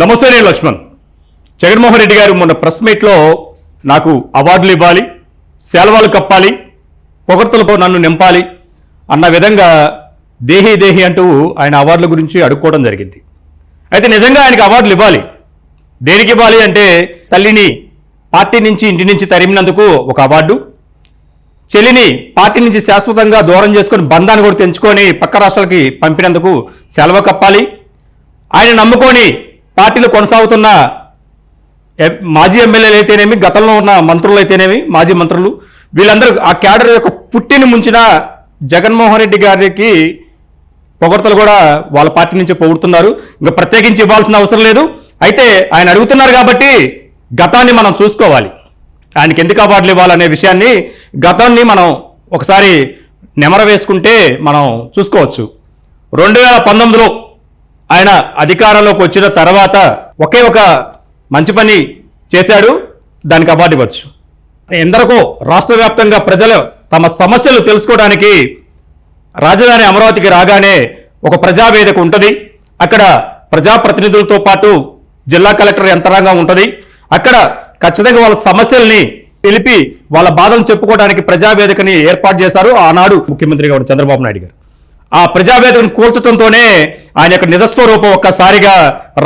నమస్తే నేను లక్ష్మణ్. జగన్మోహన్ రెడ్డి గారు మొన్న ప్రెస్ మీట్లో నాకు అవార్డులు ఇవ్వాలి సెలవాలు కప్పాలి పొగడ్తలతో నన్ను నింపాలి అన్న విధంగా దేహి దేహి అంటూ ఆయన అవార్డుల గురించి అడుక్కోవడం జరిగింది. అయితే నిజంగా ఆయనకి అవార్డులు ఇవ్వాలి. దేనికి ఇవ్వాలి అంటే తల్లిని పార్టీ నుంచి ఇంటి నుంచి తరిమినందుకు ఒక అవార్డు చెల్లిని పార్టీ నుంచి శాశ్వతంగా దూరం చేసుకొని బంధాన్ని కూడా తెంచుకొని పక్క రాష్ట్రాలకి పంపినందుకు సెలవు కప్పాలి. ఆయన నమ్ముకొని పార్టీలో కొనసాగుతున్న మాజీ ఎమ్మెల్యేలు అయితేనేమి గతంలో ఉన్న మంత్రులు అయితేనేమి మాజీ మంత్రులు వీళ్ళందరూ ఆ క్యాడర్ యొక్క పుట్టిని ముంచిన జగన్మోహన్ రెడ్డి గారికి పొగడ్తలు కూడా వాళ్ళ పార్టీ నుంచి పొగుడుతున్నారు. ఇంకా ప్రత్యేకించి ఇవ్వాల్సిన అవసరం లేదు. అయితే ఆయన అడుగుతున్నారు కాబట్టి గతాన్ని మనం చూసుకోవాలి. ఆయనకి ఎందుకు అవార్డులు ఇవ్వాలనే విషయాన్ని గతాన్ని మనం ఒకసారి నెమర వేసుకుంటే మనం చూసుకోవచ్చు. రెండు వేల పంతొమ్మిదిలో ఆయన అధికారంలోకి వచ్చిన తర్వాత ఒకే ఒక మంచి పని చేశాడు దానికి అవార్డు ఇవ్వచ్చు. ఎందరికో రాష్ట్ర వ్యాప్తంగా ప్రజలు తమ సమస్యలు తెలుసుకోవడానికి రాజధాని అమరావతికి రాగానే ఒక ప్రజావేదిక ఉంటుంది. అక్కడ ప్రజాప్రతినిధులతో పాటు జిల్లా కలెక్టర్ యంత్రాంగం ఉంటుంది. అక్కడ ఖచ్చితంగా వాళ్ళ సమస్యల్ని తెలిపి వాళ్ళ బాధలు చెప్పుకోవడానికి ప్రజావేదికని ఏర్పాటు చేశారు ఆనాడు ముఖ్యమంత్రిగా ఉన్న చంద్రబాబు నాయుడు గారు. ఆ ప్రజావేదికను కూల్చడంతోనే ఆయన యొక్క నిజస్వరూపం ఒక్కసారిగా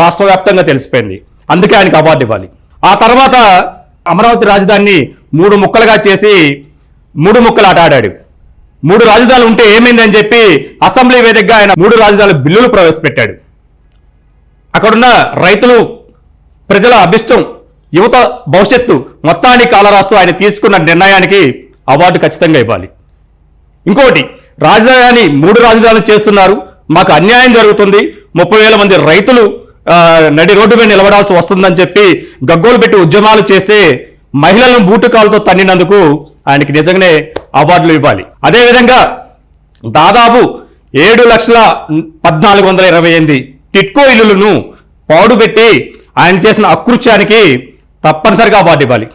రాష్ట్ర వ్యాప్తంగా తెలిసిపోయింది. అందుకే ఆయనకు అవార్డు ఇవ్వాలి. ఆ తర్వాత అమరావతి రాజధానిని మూడు ముక్కలుగా చేసి మూడు ముక్కలు ఆట ఆడాడు. మూడు రాజధానులు ఉంటే ఏమైందని చెప్పి అసెంబ్లీ వేదికగా ఆయన మూడు రాజధానుల బిల్లులు ప్రవేశపెట్టాడు. అక్కడున్న రైతులు ప్రజల అభిష్టం యువత భవిష్యత్తు మొత్తాన్ని కాలరాస్తూ ఆయన తీసుకున్న నిర్ణయానికి అవార్డు ఖచ్చితంగా ఇవ్వాలి. ఇంకోటి రాజధాని మూడు రాజధానులు చేస్తున్నారు. మాకు అన్యాయం జరుగుతుంది. ముప్పై వేల మంది రైతులు నడి రోడ్డు మీద నిలబడాల్సి వస్తుందని చెప్పి గగ్గోలు పెట్టి ఉద్యమాలు చేస్తే మహిళలను బూటుకాలతో తన్నినందుకు ఆయనకి నిజంగానే అవార్డులు ఇవ్వాలి. అదేవిధంగా దాదాపు ఏడు లక్షల పద్నాలుగు వందల ఇరవై ఎనిమిది టిట్కో ఇల్లులను పాడుపెట్టి ఆయన చేసిన అకృత్యానికి తప్పనిసరిగా అవార్డు ఇవ్వాలి.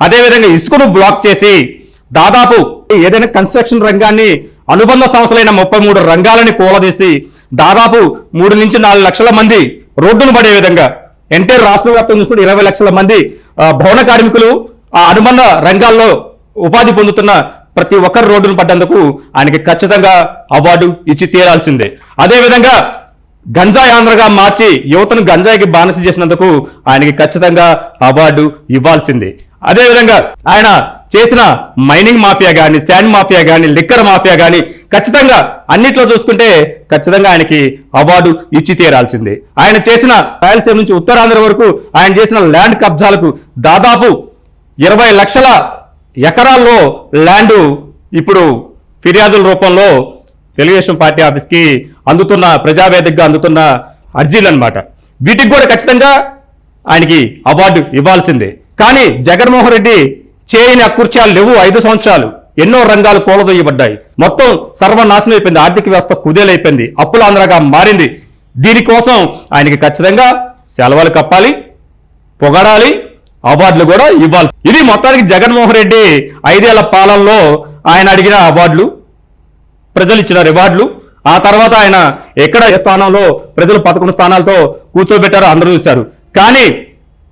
అదేవిధంగా ఇసుకను బ్లాక్ చేసి దాదాపు ఏదైనా కన్స్ట్రక్షన్ రంగాన్ని అనుబంధ సంస్థలైన ముప్పై మూడు రంగాలని కూలదీసి దాదాపు మూడు నుంచి నాలుగు లక్షల మంది రోడ్డును పడే విధంగా ఎంటైర్ రాష్ట్ర వ్యాప్తంగా చూసుకుంటే ఇరవై లక్షల మంది భవన కార్మికులు ఆ అనుబంధ రంగాల్లో ఉపాధి పొందుతున్న ప్రతి ఒక్కరు రోడ్డును పడ్డందుకు ఆయనకి ఖచ్చితంగా అవార్డు ఇచ్చి తీరాల్సిందే. అదేవిధంగా గంజాయి ఆంధ్రగా మార్చి యువతను గంజాయికి బానిస చేసినందుకు ఆయనకి ఖచ్చితంగా అవార్డు ఇవ్వాల్సిందే. అదేవిధంగా ఆయన చేసిన మైనింగ్ మాఫియా కానీ శాండ్ మాఫియా కానీ లిక్కర్ మాఫియా కానీ ఖచ్చితంగా అన్నిట్లో చూసుకుంటే ఖచ్చితంగా ఆయనకి అవార్డు ఇచ్చి తీరాల్సిందే. ఆయన చేసిన రాయలసీమ నుంచి ఉత్తరాంధ్ర వరకు ఆయన చేసిన ల్యాండ్ కబ్జాలకు దాదాపు ఇరవై లక్షల ఎకరాల్లో ల్యాండ్ ఇప్పుడు ఫిర్యాదుల రూపంలో తెలుగుదేశం పార్టీ ఆఫీస్కి అందుతున్న ప్రజావేదికగా అందుతున్న అర్జీలు అనమాట వీటికి కూడా ఖచ్చితంగా ఆయనకి అవార్డు ఇవ్వాల్సిందే. కానీ జగన్మోహన్ రెడ్డి చేయని అకృత్యాలు లేవు. ఐదు సంవత్సరాలు ఎన్నో రంగాలు కూలదొయ్యబడ్డాయి మొత్తం సర్వనాశనం అయిపోయింది. ఆర్థిక వ్యవస్థ కుదేలైపోయింది. అప్పుల ఆంధ్రగా మారింది. దీనికోసం ఆయనకి ఖచ్చితంగా సెలవులు కప్పాలి పొగడాలి అవార్డులు కూడా ఇవ్వాలి. ఇది మొత్తానికి జగన్మోహన్ రెడ్డి ఐదేళ్ళ పాలనలో ఆయన అడిగిన అవార్డులు ప్రజలు ఇచ్చిన రివార్డులు. ఆ తర్వాత ఆయన ఎక్కడ స్థానంలో ప్రజలు పదకొండు స్థానాలతో కూర్చోబెట్టారో అందరూ చూశారు. కానీ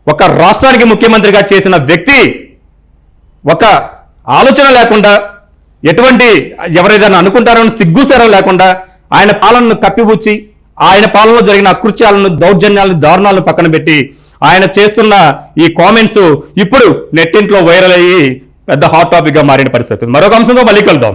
ఒక రాష్ట్రానికి ముఖ్యమంత్రిగా చేసిన వ్యక్తి ఒక ఆలోచన లేకుండా ఎటువంటి ఎవరైనా అనుకుంటారో సిగ్గుసేరం లేకుండా ఆయన పాలనను కప్పిపుచ్చి ఆయన పాలనలో జరిగిన అకృత్యాలను దౌర్జన్యాలను దారుణాలను పక్కన పెట్టి ఆయన చేస్తున్న ఈ కామెంట్స్ ఇప్పుడు నెట్టింట్లో వైరల్ అయ్యి పెద్ద హాట్ టాపిక్గా మారిన పరిస్థితి. మరొక అంశంతో మళ్ళీ కలుద్దాం.